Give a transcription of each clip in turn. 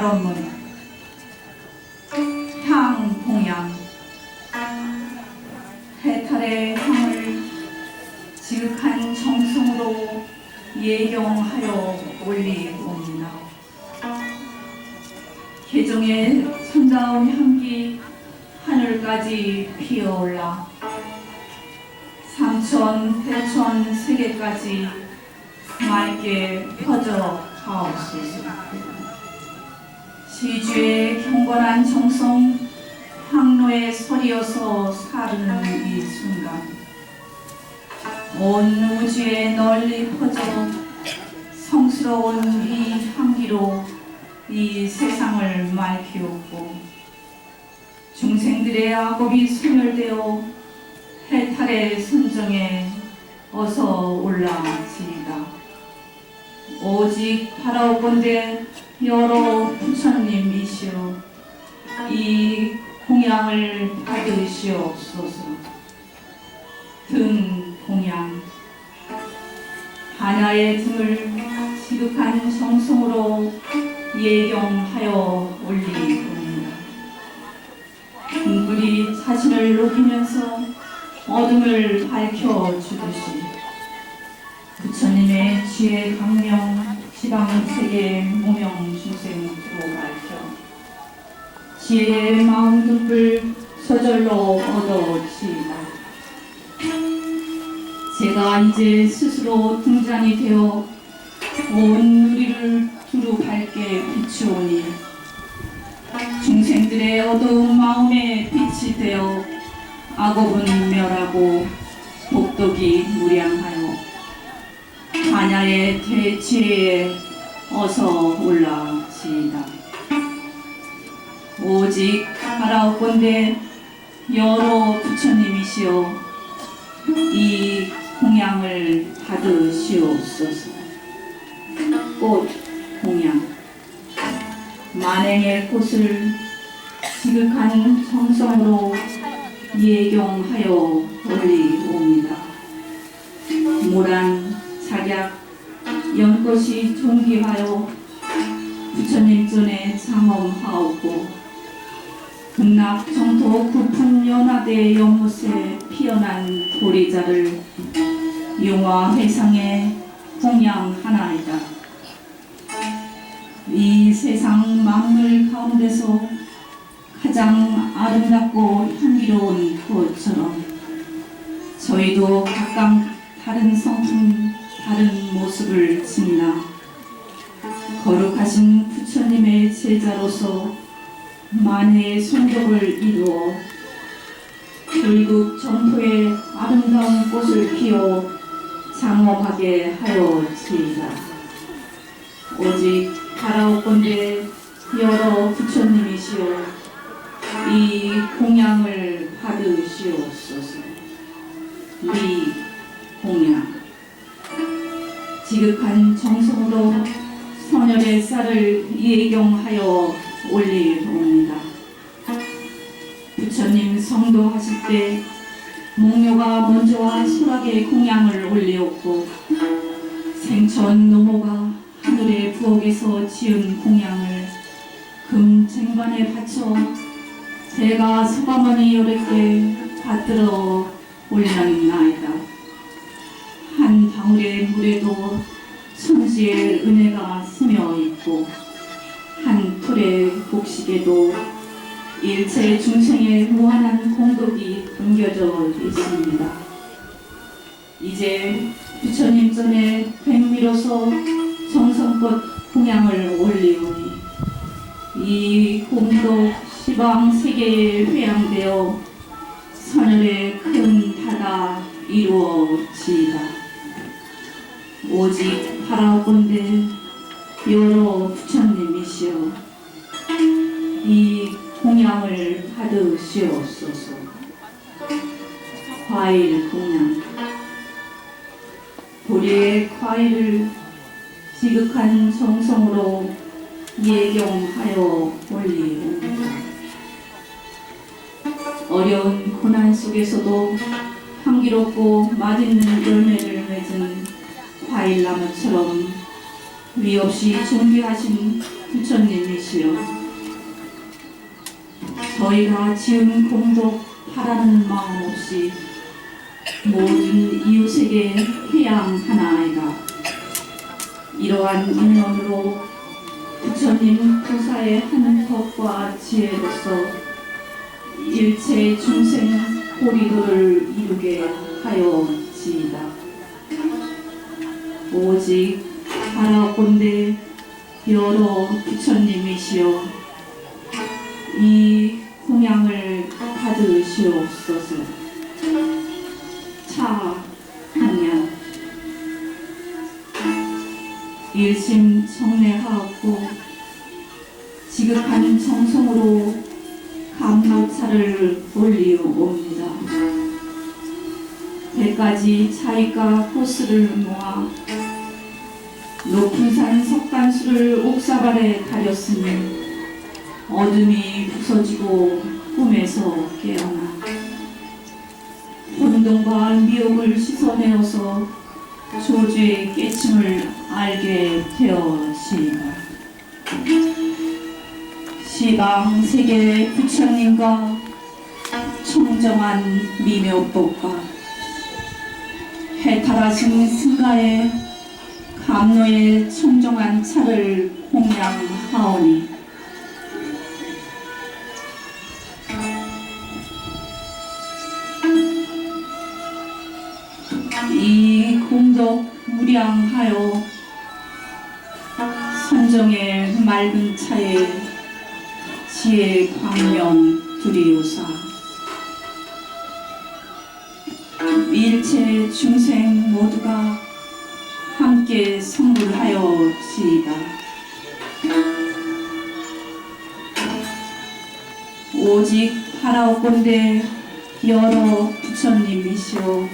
발언문 향 동양 해탈의 향을 지극한 정성으로 예경하여 올리옵니다. 개종의 손다운 향기 하늘까지 피어올라 삼천 대천 세계까지 맑게 퍼져 가옵소서. 시주의 경건한 정성 항로에 서리어서 사르는 이 순간 온 우주에 널리 퍼져 성스러운 이 향기로 이 세상을 맑히었고 중생들의 악업이 소멸되어 해탈의 순정에 어서 올라지이다. 오직 바라오건대 여러 부처님이시여 이 공양을 받으시옵소서. 등 공양 하나의 등을 지극한 정성으로 예경하여 올리옵니다. 등불이 자신을 녹이면서 어둠을 밝혀주듯이 부처님의 지혜 강명 지방 세계 무명 중생으로 밝혀 지혜의 마음 등불 저절로 얻어지이다. 제가 이제 스스로 등잔이 되어 온 누리를 두루 밝게 비추오니 중생들의 어두운 마음에 빛이 되어 악업은 멸하고 복덕이 무량하여 반야의 대지혜에 어서 올라지이다. 오직 바라옵건대 여러 부처님이시여 이 공양을 받으시옵소서. 꽃 공양 만행의 꽃을 지극한 정성으로 예경하여 올리옵니다. 모란 작약 연꽃이 존귀하여 부처님 전에 장엄하옵고 극락 정토 구품 연화대 연못에 피어난 도리자를 용화 회상에 공양하나이다. 이 세상 만물 가운데서 가장 아름답고 향기로운 꽃처럼 저희도 각각 다른 성품, 다른 모습을 지니나 거룩하신 부처님의 제자로서 만해의 성덕을 이루어 결국 정토에 아름다운 꽃을 피워 장엄하게 하여지이다. 오직 바라옵건대 여러 부처님이시여 이 공양을 받으시옵소서. 이 공양 지극한 정성으로 선열의 쌀을 예경하여 올리옵니다. 부처님 성도하실 때 목녀가 먼저와 소락의 공양을 올리었고 생천 노모가 하늘의 부엌에서 지은 공양을 금 쟁반에 바쳐 제가 소가머니 요렇게 받들어 올렸나이다. 물에도 천지의 은혜가 스며 있고 한 풀의 곡식에도 일체 중생의 무한한 공덕이 담겨져 있습니다. 이제 부처님 전에 백미로서 정성껏 공양을 올리오니 이 공덕 시방 세계에 회양되어 선열의 큰 바다 이루어지이다. 오직 바라본데 여러 부처님이시여 이 공양을 받으시옵소서. 과일 공양. 고리의 과일을 지극한 정성으로 예경하여 올리옵니다. 어려운 고난 속에서도 향기롭고 맛있는 열매를 과일나무처럼 위 없이 존귀하신 부처님이시여 저희가 지은 공덕 바라는 마음 없이 모든 이웃에게 회양하나이다. 이러한 인연으로 부처님 부사의 하는 법과 지혜로서 일체 중생 호리도를 이루게 하여 지이다. 오직 바라본데 여러 부처님이시여 이 공양을 받으시옵소서. 차 공양 일심 정례하고 지극한 정성으로 감로차를 올리옵니다. 배까지 차이가 호스를 모아 높은 산 석간수를 옥사발에 가렸으니 어둠이 부서지고 꿈에서 깨어나 혼돈과 미혹을 씻어내어서 조주의 깨침을 알게 되었시다. 시방 세계 부처님과 청정한 미묘법과 해탈하신 승가의 감로의 청정한 차를 공양하오니. 이 공덕 무량하여 선정의 맑은 차에 지혜 광명 두리우사. 일체 중생 모두가 함께 성불하여지이다. 오직 바라옵건대 여러 부처님이시오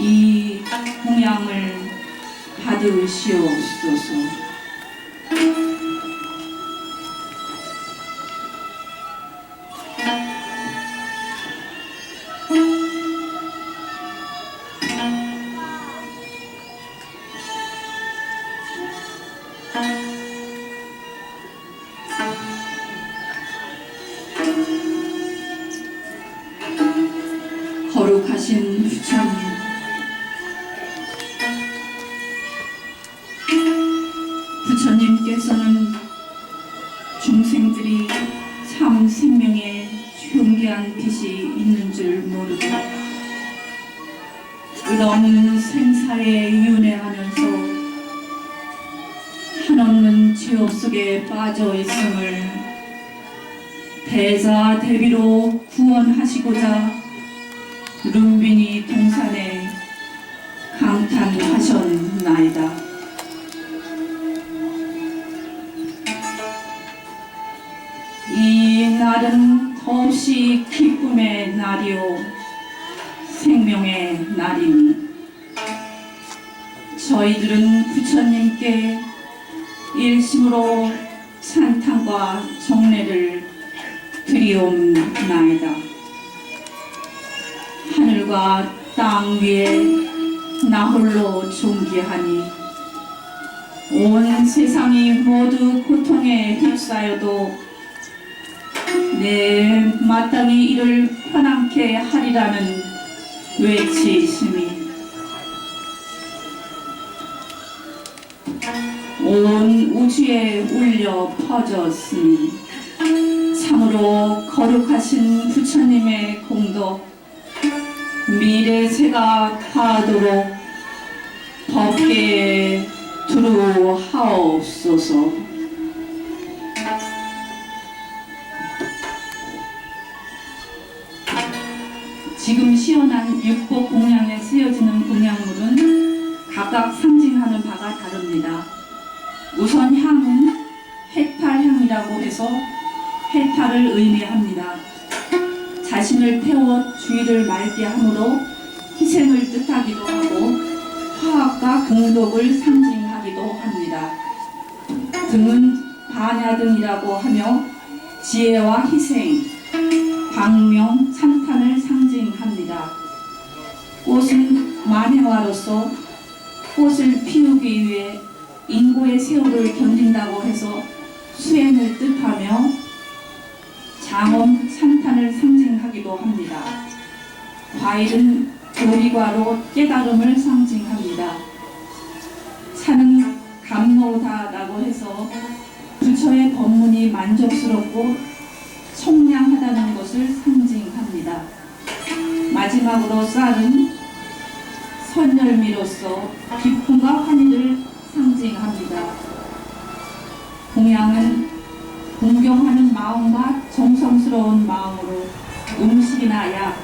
이 공양을 받으시옵소서. 부처님께서는 중생들이 참 생명에 존귀한 빛이 있는 줄 모르고 끝없는 생사에 윤회하면서 한없는 지옥 속에 빠져 있음을 대자 대비로 구원하시고자 룸비니 동산에 강탄하셨나이다. 더없이 기쁨의 날이요 생명의 날이니 저희들은 부처님께 일심으로 찬탄과 정례를 드리옵나이다. 하늘과 땅 위에 나 홀로 존귀하니 온 세상이 모두 고통에 휩싸여도 내 마땅히 이를 편안케 하리라는 외치심이 온 우주에 울려 퍼졌으니 참으로 거룩하신 부처님의 공덕 미래 새가 닿도록 법계에 두루 하옵소서. 시원한 육복 공양에 쓰여지는 공양물은 각각 상징하는 바가 다릅니다. 우선 향은 해탈향이라고 해서 해탈을 의미합니다. 자신을 태워 주위를 맑게 함으로 희생을 뜻하기도 하고 화학과 공덕을 상징하기도 합니다. 등은 반야등이라고 하며 지혜와 희생, 광명, 찬탄을 합니다. 꽃은 만행화로서 꽃을 피우기 위해 인고의 세월을 견딘다고 해서 수행을 뜻하며 장엄 산탄을 상징하기도 합니다. 과일은 교리과로 깨달음을 상징합니다. 산은 감노다라고 해서 부처의 법문이 만족스럽고 청량하다는 것을 상징합니다. 마지막으로 쌀은 선열미로서 기쁨과 환희를 상징합니다. 공양은 공경하는 마음과 정성스러운 마음으로 음식이나 약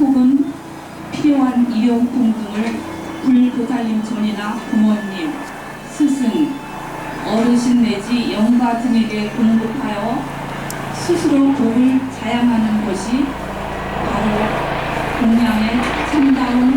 혹은 필요한 일용품 등을 불도달림 전이나 부모님, 스승, 어르신 내지 영가 등에게 공급하여 스스로 복을 자양하는 것이 공양의 참다운.